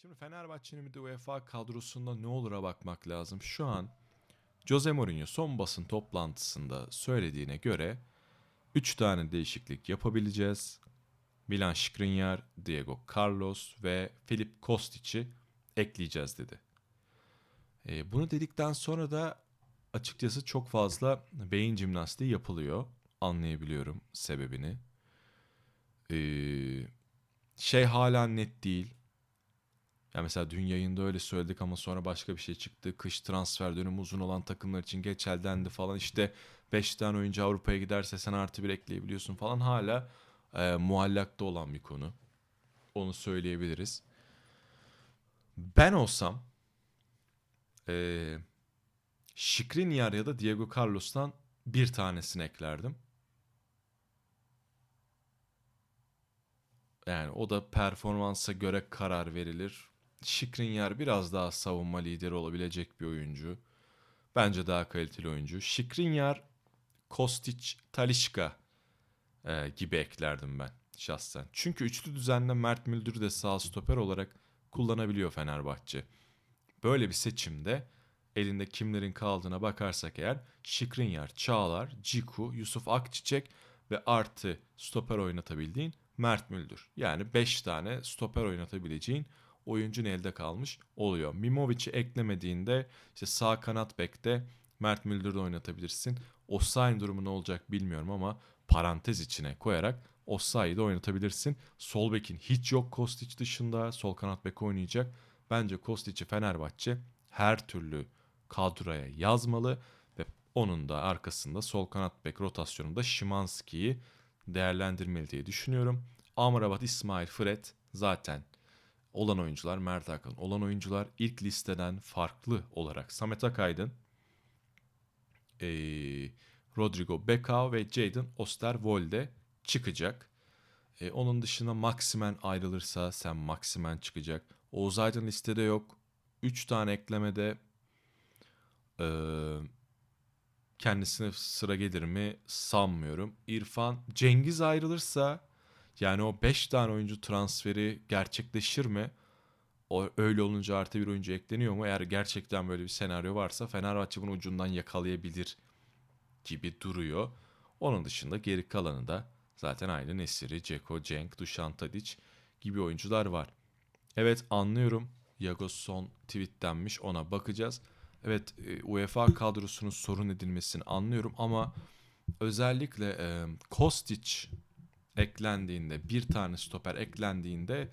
Şimdi Fenerbahçe'nin bir de UEFA kadrosunda ne olur'a bakmak lazım. Şu an Jose Mourinho son basın toplantısında söylediğine göre 3 tane değişiklik yapabileceğiz. Milan Skriniar, Diego Carlos ve Filip Kostic'i ekleyeceğiz dedi. E, bunu dedikten sonra da açıkçası çok fazla beyin jimnastiği yapılıyor. Anlayabiliyorum sebebini. Ee, şey hala net değil. Ya mesela dün yayında öyle söyledik ama sonra başka bir şey çıktı. Kış transfer dönemi uzun olan takımlar için geç eldendi falan. İşte 5 tane oyuncu Avrupa'ya giderse sen artı bir ekleyebiliyorsun falan. Hala e, muallakta olan bir konu. Onu söyleyebiliriz. Ben olsam e, Skriniar ya da Diego Carlos'tan bir tanesini eklerdim. Yani o da performansa göre karar verilir. Skriniar biraz daha savunma lideri olabilecek bir oyuncu. Bence daha kaliteli oyuncu. Skriniar, Kostic, Talişka e, gibi eklerdim ben şahsen. Çünkü üçlü düzende Mert Müldür'ü de sağ stoper olarak kullanabiliyor Fenerbahçe. Böyle bir seçimde elinde kimlerin kaldığına bakarsak eğer Skriniar, Çağlar, Ciku, Yusuf Akçiçek ve artı stoper oynatabildiğin Mert Müldür. Yani 5 tane stoper oynatabileceğin oyuncun elde kalmış oluyor. Mimovic'i eklemediğinde işte sağ kanat bekte Mert Müldür'de oynatabilirsin. Osayi'nin durumu ne olacak bilmiyorum ama parantez içine koyarak Osayi'yi de oynatabilirsin. Sol bekin hiç yok Kostic dışında. Sol kanat bek oynayacak. Bence Kostic'i Fenerbahçe her türlü kadroya yazmalı ve onun da arkasında sol kanat bek rotasyonunda Şimanski'yi değerlendirmeli diye düşünüyorum. Amrabat, İsmail, Fred zaten olan oyuncular, Mert Hakan olan oyuncular ilk listeden farklı olarak Samet Akaydın, ee, Rodrigo Becao ve Jadon Osterwolde çıkacak. Ee, onun dışında Maximen ayrılırsa Sen Maximen çıkacak. Oğuz Aydın listede yok. 3 tane eklemede ee, kendisine sıra gelir mi sanmıyorum. İrfan Cengiz ayrılırsa yani o 5 tane oyuncu transferi gerçekleşir mi? O öyle olunca artı bir oyuncu ekleniyor mu? Eğer gerçekten böyle bir senaryo varsa Fenerbahçe bunu ucundan yakalayabilir gibi duruyor. Onun dışında geri kalanı da zaten aynı Nesiri, Ceko, Cenk, Dušan Tadić gibi oyuncular var. Evet anlıyorum. Yagos son tweetlenmiş ona bakacağız. Evet e, UEFA kadrosunun sorun edilmesini anlıyorum ama özellikle e, Kostic eklendiğinde bir tane stoper eklendiğinde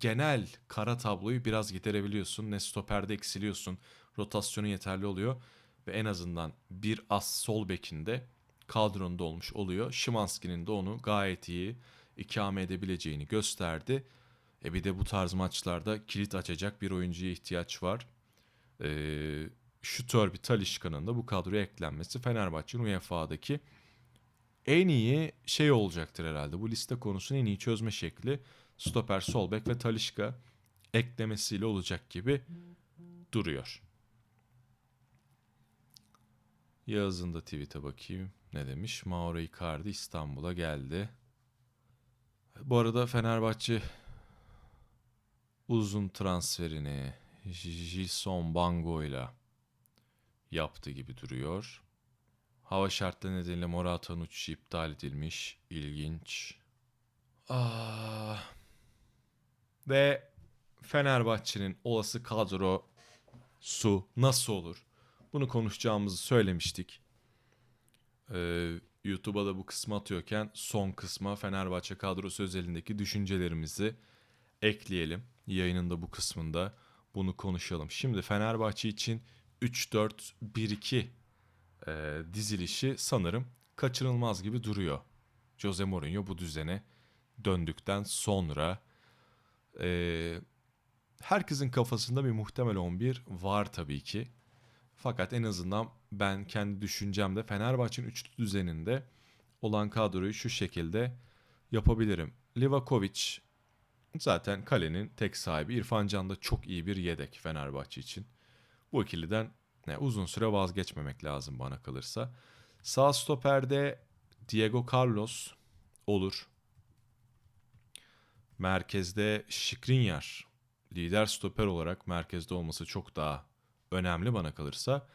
genel kara tabloyu biraz giderebiliyorsun. Ne stoperde eksiliyorsun. Rotasyonu yeterli oluyor ve en azından bir as sol bekinde kadronda olmuş oluyor. Şimanski'nin de onu gayet iyi ikame edebileceğini gösterdi. E bir de bu tarz maçlarda kilit açacak bir oyuncuya ihtiyaç var. Ee, şutör bir Talişka'nın da bu kadroya eklenmesi Fenerbahçe'nin UEFA'daki en iyi şey olacaktır herhalde. Bu liste konusunu en iyi çözme şekli stoper, sol bek ve Talişka eklemesiyle olacak gibi duruyor. Yağız'ın da tweet'e bakayım. Ne demiş? Mauro Icardi İstanbul'a geldi. Bu arada Fenerbahçe uzun transferini Jilson Bango ile yaptı gibi duruyor. Hava şartları nedeniyle Morata'nın uçuşu iptal edilmiş. İlginç. Ah. Ve Fenerbahçe'nin olası kadro su nasıl olur? Bunu konuşacağımızı söylemiştik. Ee, YouTube'a da bu kısmı atıyorken son kısma Fenerbahçe kadrosu özelindeki düşüncelerimizi ekleyelim. Yayının da bu kısmında bunu konuşalım. Şimdi Fenerbahçe için 3-4-1-2 e, dizilişi sanırım kaçınılmaz gibi duruyor. Jose Mourinho bu düzene döndükten sonra e, herkesin kafasında bir muhtemel 11 var tabii ki. Fakat en azından ben kendi düşüncemde Fenerbahçe'nin üçlü düzeninde olan kadroyu şu şekilde yapabilirim. Livakovic zaten kalenin tek sahibi. İrfan Can da çok iyi bir yedek Fenerbahçe için. Bu ikiliden ne, uzun süre vazgeçmemek lazım bana kalırsa. Sağ stoperde Diego Carlos olur. Merkezde Skriniar lider stoper olarak merkezde olması çok daha önemli bana kalırsa.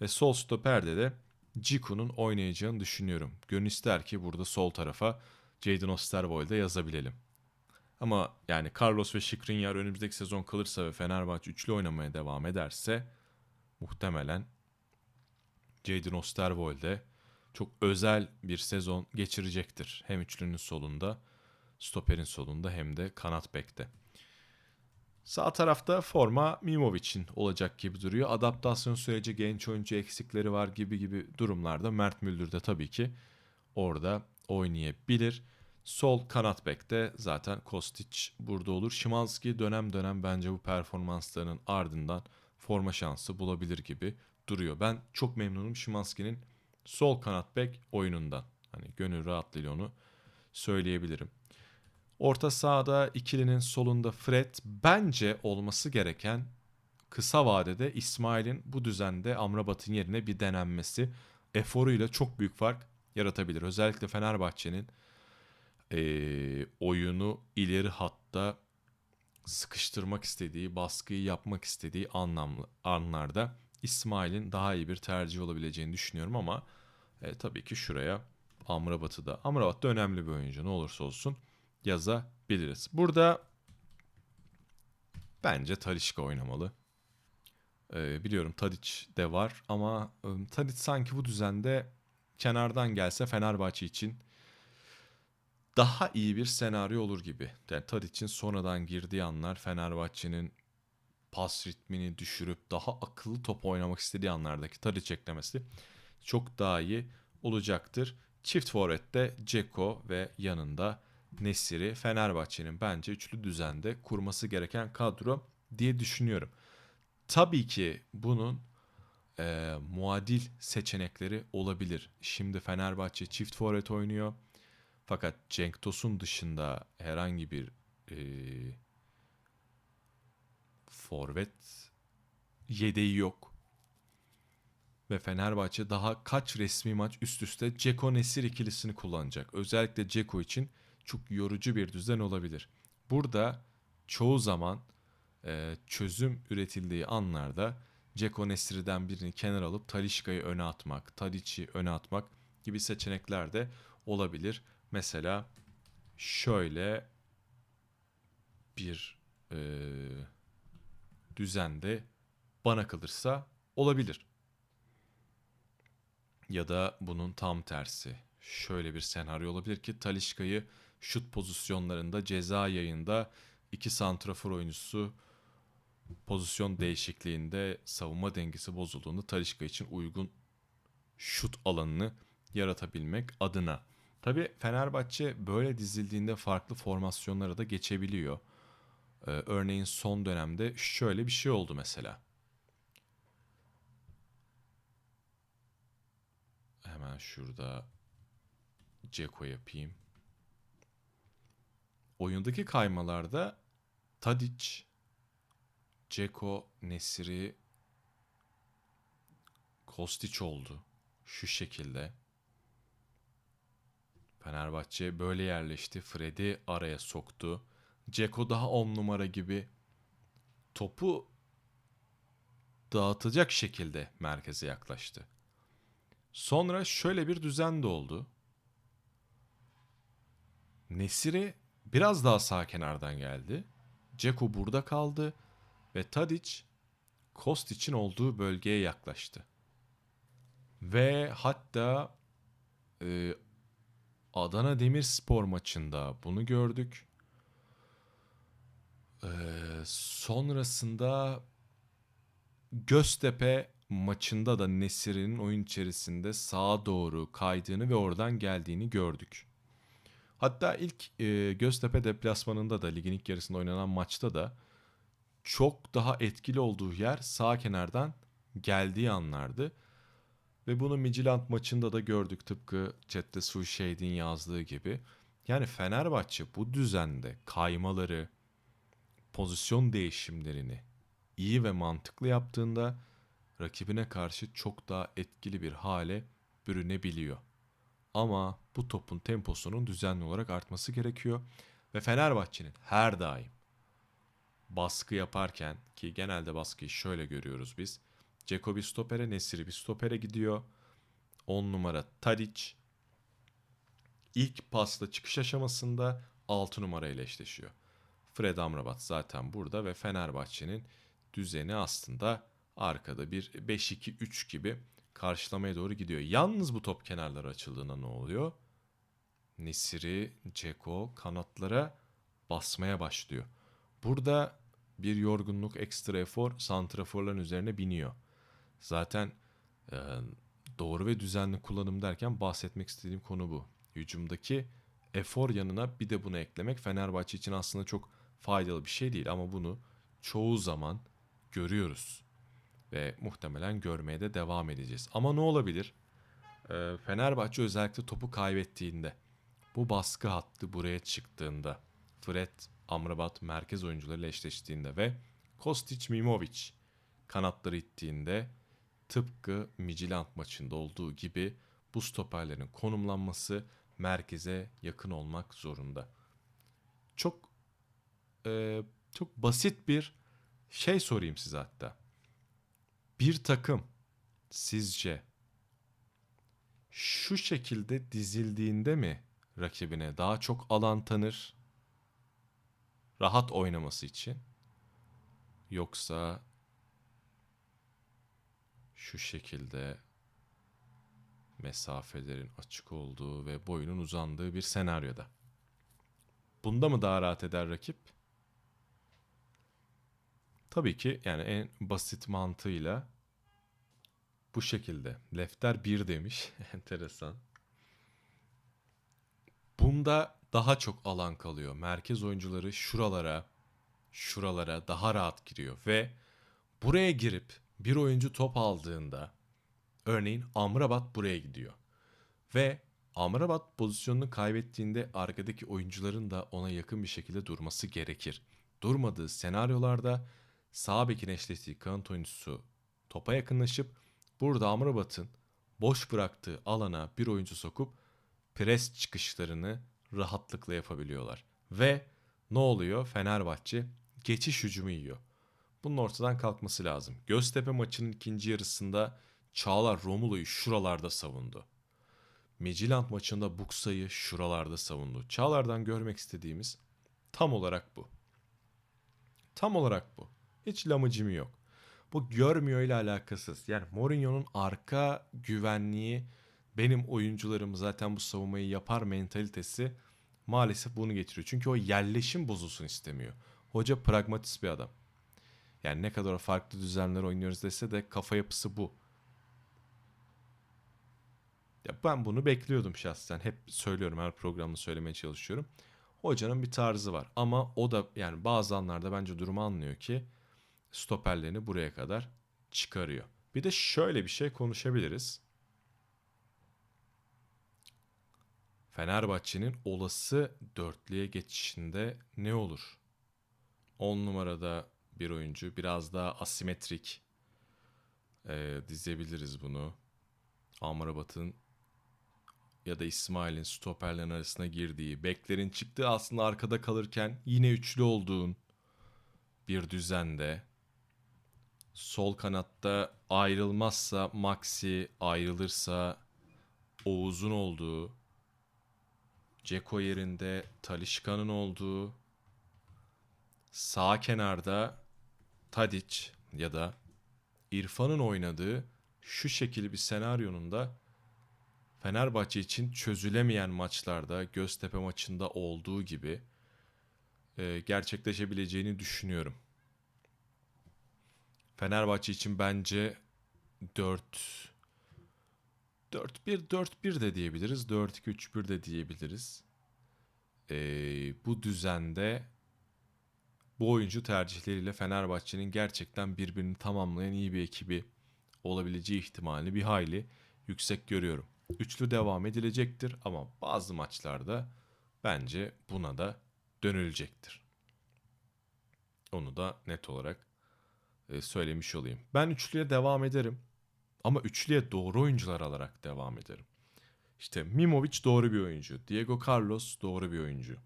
Ve sol stoperde de Ciku'nun oynayacağını düşünüyorum. Gönül ister ki burada sol tarafa Jadon Osterwold'e yazabilelim. Ama yani Carlos ve Skriniar önümüzdeki sezon kalırsa ve Fenerbahçe üçlü oynamaya devam ederse muhtemelen Jadon Osterwold'e çok özel bir sezon geçirecektir. Hem üçlünün solunda, stoperin solunda hem de kanat bekte. Sağ tarafta forma Mimovic'in olacak gibi duruyor. Adaptasyon süreci genç oyuncu eksikleri var gibi gibi durumlarda Mert Müldür de tabii ki orada oynayabilir. Sol kanat bekte zaten Kostic burada olur. Şimanski dönem dönem bence bu performanslarının ardından forma şansı bulabilir gibi duruyor. Ben çok memnunum Şimanski'nin sol kanat bek oyunundan. Hani gönül rahatlığıyla onu söyleyebilirim. Orta sahada ikilinin solunda Fred bence olması gereken kısa vadede İsmail'in bu düzende Amrabat'ın yerine bir denenmesi eforuyla çok büyük fark yaratabilir. Özellikle Fenerbahçe'nin e, oyunu ileri hatta sıkıştırmak istediği, baskıyı yapmak istediği anlamlı anlarda İsmail'in daha iyi bir tercih olabileceğini düşünüyorum ama e, tabii ki şuraya Amrabat'ı da. Amrabat da önemli bir oyuncu ne olursa olsun yazabiliriz. Burada bence Talişka oynamalı. Ee, biliyorum Tadic de var ama e, Tadic sanki bu düzende kenardan gelse Fenerbahçe için daha iyi bir senaryo olur gibi. Yani Tadic'in sonradan girdiği anlar Fenerbahçe'nin pas ritmini düşürüp daha akıllı top oynamak istediği anlardaki Tadic eklemesi çok daha iyi olacaktır. Çift forvette Ceko ve yanında Nesiri Fenerbahçe'nin bence üçlü düzende kurması gereken kadro diye düşünüyorum. Tabii ki bunun e, muadil seçenekleri olabilir. Şimdi Fenerbahçe çift forvet oynuyor. Fakat Cenk Tosun dışında herhangi bir e, forvet yedeği yok. Ve Fenerbahçe daha kaç resmi maç üst üste Ceko Nesir ikilisini kullanacak. Özellikle Ceko için çok yorucu bir düzen olabilir. Burada çoğu zaman e, çözüm üretildiği anlarda Ceko Nesri'den birini kenar alıp Talişka'yı öne atmak, Tadic'i öne atmak gibi seçenekler de olabilir. Mesela şöyle bir e, düzende bana kalırsa olabilir. Ya da bunun tam tersi. Şöyle bir senaryo olabilir ki Talişka'yı şut pozisyonlarında ceza yayında iki santrafor oyuncusu pozisyon değişikliğinde savunma dengesi bozulduğunda Talişka için uygun şut alanını yaratabilmek adına. Tabi Fenerbahçe böyle dizildiğinde farklı formasyonlara da geçebiliyor. Ee, örneğin son dönemde şöyle bir şey oldu mesela. Hemen şurada Ceko yapayım oyundaki kaymalarda Tadic, Ceko, Nesiri, Kostić oldu. Şu şekilde. Fenerbahçe böyle yerleşti. Fred'i araya soktu. Ceko daha on numara gibi topu dağıtacak şekilde merkeze yaklaştı. Sonra şöyle bir düzen de oldu. Nesiri Biraz daha sağ kenardan geldi. Ceko burada kaldı ve Tadic Kostic'in olduğu bölgeye yaklaştı. Ve hatta e, Adana Demirspor maçında bunu gördük. E, sonrasında Göztepe maçında da Nesir'in oyun içerisinde sağa doğru kaydığını ve oradan geldiğini gördük. Hatta ilk e, Göztepe deplasmanında da ligin ilk yarısında oynanan maçta da çok daha etkili olduğu yer sağ kenardan geldiği anlardı. Ve bunu Midtjylland maçında da gördük tıpkı chatte Suşeyd'in yazdığı gibi. Yani Fenerbahçe bu düzende kaymaları, pozisyon değişimlerini iyi ve mantıklı yaptığında rakibine karşı çok daha etkili bir hale bürünebiliyor. Ama bu topun temposunun düzenli olarak artması gerekiyor. Ve Fenerbahçe'nin her daim baskı yaparken ki genelde baskıyı şöyle görüyoruz biz. Ceko stopere, Nesiri bir stopere gidiyor. 10 numara Tadic. İlk pasla çıkış aşamasında 6 numara ile eşleşiyor. Fred Amrabat zaten burada ve Fenerbahçe'nin düzeni aslında arkada bir 5-2-3 gibi karşılamaya doğru gidiyor. Yalnız bu top kenarlara açıldığında ne oluyor? Nesiri, Ceko kanatlara basmaya başlıyor. Burada bir yorgunluk, ekstra efor santraforların üzerine biniyor. Zaten e, doğru ve düzenli kullanım derken bahsetmek istediğim konu bu. Hücumdaki efor yanına bir de bunu eklemek Fenerbahçe için aslında çok faydalı bir şey değil ama bunu çoğu zaman görüyoruz ve muhtemelen görmeye de devam edeceğiz. Ama ne olabilir? Ee, Fenerbahçe özellikle topu kaybettiğinde, bu baskı hattı buraya çıktığında, Fred, Amrabat merkez oyuncularıyla eşleştiğinde ve Kostic, Mimovic kanatları ittiğinde tıpkı Midtjylland maçında olduğu gibi bu stoperlerin konumlanması merkeze yakın olmak zorunda. Çok e, çok basit bir şey sorayım size hatta. Bir takım sizce şu şekilde dizildiğinde mi rakibine daha çok alan tanır? Rahat oynaması için. Yoksa şu şekilde mesafelerin açık olduğu ve boyunun uzandığı bir senaryoda. Bunda mı daha rahat eder rakip? Tabii ki yani en basit mantığıyla bu şekilde. Lefter 1 demiş. Enteresan. Bunda daha çok alan kalıyor. Merkez oyuncuları şuralara, şuralara daha rahat giriyor ve buraya girip bir oyuncu top aldığında örneğin Amrabat buraya gidiyor. Ve Amrabat pozisyonunu kaybettiğinde arkadaki oyuncuların da ona yakın bir şekilde durması gerekir. Durmadığı senaryolarda sağ bekin eşleştiği kanat oyuncusu topa yakınlaşıp burada Amrabat'ın boş bıraktığı alana bir oyuncu sokup pres çıkışlarını rahatlıkla yapabiliyorlar. Ve ne oluyor? Fenerbahçe geçiş hücumu yiyor. Bunun ortadan kalkması lazım. Göztepe maçının ikinci yarısında Çağlar Romulu'yu şuralarda savundu. Midtjylland maçında Buksa'yı şuralarda savundu. Çağlar'dan görmek istediğimiz tam olarak bu. Tam olarak bu. Hiç lamıcımı yok. Bu görmüyor ile alakasız. Yani Mourinho'nun arka güvenliği benim oyuncularım zaten bu savunmayı yapar mentalitesi maalesef bunu getiriyor. Çünkü o yerleşim bozulsun istemiyor. Hoca pragmatist bir adam. Yani ne kadar farklı düzenler oynuyoruz dese de kafa yapısı bu. Ya ben bunu bekliyordum şahsen. Hep söylüyorum her programda söylemeye çalışıyorum. Hocanın bir tarzı var ama o da yani bazı anlarda bence durumu anlıyor ki stoperlerini buraya kadar çıkarıyor. Bir de şöyle bir şey konuşabiliriz. Fenerbahçe'nin olası dörtlüye geçişinde ne olur? 10 numarada bir oyuncu biraz daha asimetrik e, dizebiliriz bunu. Amrabat'ın ya da İsmail'in stoperlerin arasına girdiği, beklerin çıktığı aslında arkada kalırken yine üçlü olduğun bir düzende. Sol kanatta ayrılmazsa Maxi, ayrılırsa Oğuz'un olduğu, Ceko yerinde Talişka'nın olduğu, sağ kenarda Tadic ya da İrfan'ın oynadığı şu şekil bir senaryonun da Fenerbahçe için çözülemeyen maçlarda Göztepe maçında olduğu gibi e, gerçekleşebileceğini düşünüyorum. Fenerbahçe için bence 4 4-1 4-1 de diyebiliriz. 4-2-3-1 de diyebiliriz. E, bu düzende bu oyuncu tercihleriyle Fenerbahçe'nin gerçekten birbirini tamamlayan iyi bir ekibi olabileceği ihtimali bir hayli yüksek görüyorum. Üçlü devam edilecektir ama bazı maçlarda bence buna da dönülecektir. Onu da net olarak e, söylemiş olayım. Ben üçlüye devam ederim ama üçlüye doğru oyuncular alarak devam ederim. İşte Mimovic doğru bir oyuncu. Diego Carlos doğru bir oyuncu.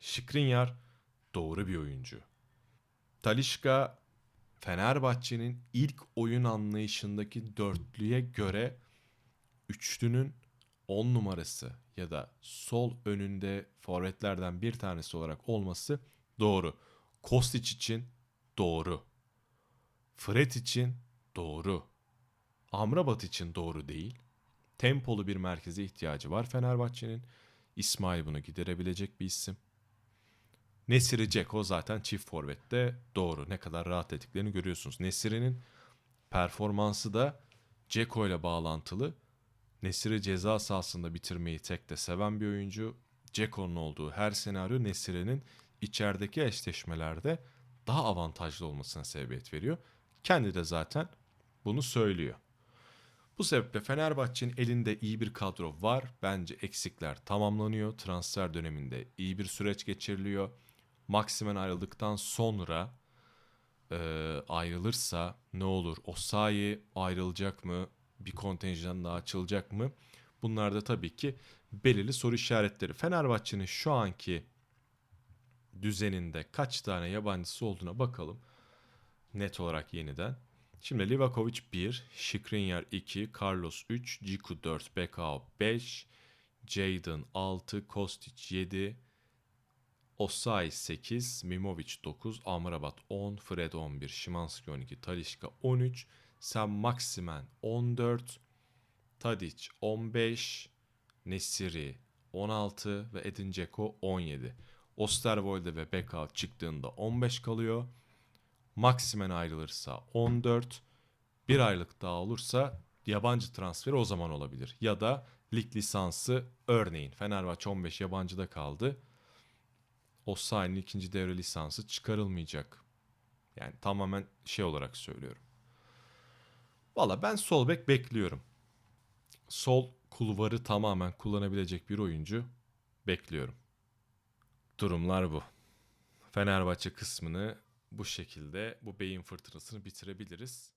Skriniar doğru bir oyuncu. Talişka Fenerbahçe'nin ilk oyun anlayışındaki dörtlüye göre üçlünün 10 numarası ya da sol önünde forvetlerden bir tanesi olarak olması doğru. Kostić için doğru. Fred için doğru. Amrabat için doğru değil. Tempolu bir merkeze ihtiyacı var Fenerbahçe'nin. İsmail bunu giderebilecek bir isim. Nesiri Ceko zaten çift forvette doğru. Ne kadar rahat ettiklerini görüyorsunuz. Nesiri'nin performansı da Ceko ile bağlantılı. Nesiri ceza sahasında bitirmeyi tek de seven bir oyuncu. Ceko'nun olduğu her senaryo Nesiri'nin içerideki eşleşmelerde daha avantajlı olmasına sebebiyet veriyor. Kendi de zaten bunu söylüyor. Bu sebeple Fenerbahçe'nin elinde iyi bir kadro var. Bence eksikler tamamlanıyor. Transfer döneminde iyi bir süreç geçiriliyor. Maximen ayrıldıktan sonra e, ayrılırsa ne olur? Osayi ayrılacak mı? Bir kontenjan daha açılacak mı? Bunlar da tabii ki belirli soru işaretleri. Fenerbahçe'nin şu anki düzeninde kaç tane yabancısı olduğuna bakalım. Net olarak yeniden. Şimdi Livakovic 1, Skriniar 2, Carlos 3, Ciku 4, Bekao 5, Jadon 6, Kostic 7, Osay 8, Mimovic 9, Amrabat 10, Fred 11, Şimanski 12, Talişka 13, Sam Maximen 14, Tadic 15, Nesiri 16 ve Edin Dzeko 17. Osterwolde ve Bekao çıktığında 15 kalıyor. Maximen ayrılırsa 14. Bir aylık daha olursa yabancı transferi o zaman olabilir. Ya da lig lisansı örneğin Fenerbahçe 15 yabancıda kaldı. Osayi'nin ikinci devre lisansı çıkarılmayacak. Yani tamamen şey olarak söylüyorum. Valla ben sol bek bekliyorum. Sol kulvarı tamamen kullanabilecek bir oyuncu bekliyorum. Durumlar bu. Fenerbahçe kısmını bu şekilde bu beyin fırtınasını bitirebiliriz.